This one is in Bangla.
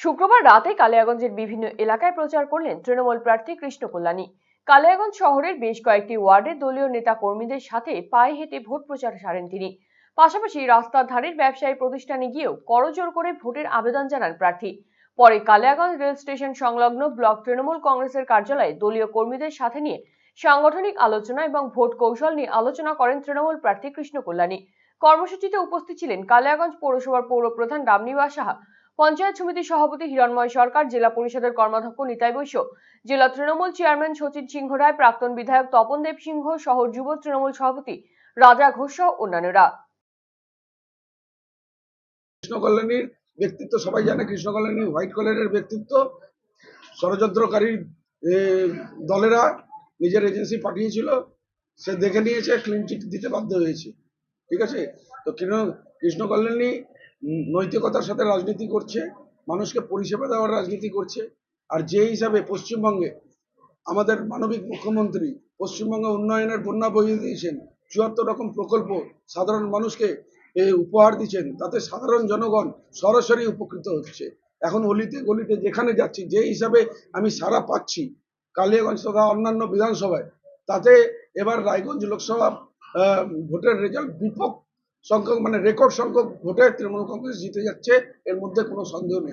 শুক্রবার রাতে কালিয়াগঞ্জের বিভিন্ন এলাকায় প্রচার করলেন তৃণমূল প্রার্থী কৃষ্ণ কল্যাণী। কালিয়াগঞ্জ শহরের বেশ কয়েকটি ওয়ার্ডে দলীয় নেতা কর্মীদের সাথে পায়ে হেঁটে ভোট প্রচার সারেন তিনি। পাশাপাশি রাস্তার ধারের ব্যবসায়ী প্রতিষ্ঠানে গিয়েও করজোর করে ভোটের আবেদন জানান প্রার্থী। পরে কালিয়াগঞ্জ রেল স্টেশন সংলগ্ন ব্লক তৃণমূল কংগ্রেসের কার্যালয়ে দলীয় কর্মীদের সাথে নিয়ে সাংগঠনিক আলোচনা এবং ভোট কৌশল নিয়ে আলোচনা করেন তৃণমূল প্রার্থী কৃষ্ণ কল্যাণী। কর্মসূচিতে উপস্থিত ছিলেন কালিয়াগঞ্জ পৌরসভার পৌরপ্রধান রামনিবাস সাহা পঞ্চায়েত সমিতির সভাপতি হিরণময় সরকার জেলা পরিষদের কর্মাধ্যক্ষ নিতাই বৈশ্য জেলা তৃণমূল চেয়ারম্যান সচিন সিংহ রায় প্রাক্তন বিধায়ক তপন দেব সিংহ শহর যুব তৃণমূল সভাপতি রাজা ঘোষ সহ অন্যান্যরা। কৃষ্ণ কল্যাণীর ব্যক্তিত্ব সবাই জানে কৃষ্ণ কল্যাণী হোয়াইট কলারের ব্যক্তিত্ব। ষড়যন্ত্রকারী দলেরা নিজের এজেন্সি পাঠিয়েছিল সে দেখে নিয়েছে ক্লিন চিট দিতে বাধ্য হয়েছে। ঠিক আছে? তো কৃষ্ণ- কৃষ্ণ কল্যাণী উম, নৈতিকতার সাথে রাজনীতি করছে, মানুষকে পরিষেবা দেওয়ার রাজনীতি করছে, আর যে হিসাবে পশ্চিমবঙ্গে আমাদের মানবিক মুখ্যমন্ত্রী পশ্চিমবঙ্গে উন্নয়নের বন্যা বইয়ে দিয়েছেন, চুয়াত্তর রকম প্রকল্প সাধারণ মানুষকে উপহার দিচ্ছেন, তাতে সাধারণ জনগণ সরাসরি উপকৃত হচ্ছে। এখন অলিতে গলিতে যেখানে যাচ্ছি, যে হিসাবে আমি সারা পাচ্ছি কালিয়াগঞ্জ তথা অন্যান্য বিধানসভায়, তাতে এবার রায়গঞ্জ লোকসভা ভোটের রেজাল্ট বিপক সংখ্যক মানে রেকর্ড সংখ্যক ভোটে তৃণমূল কংগ্রেস জিতে যাচ্ছে এর মধ্যে কোনো সন্দেহ নেই।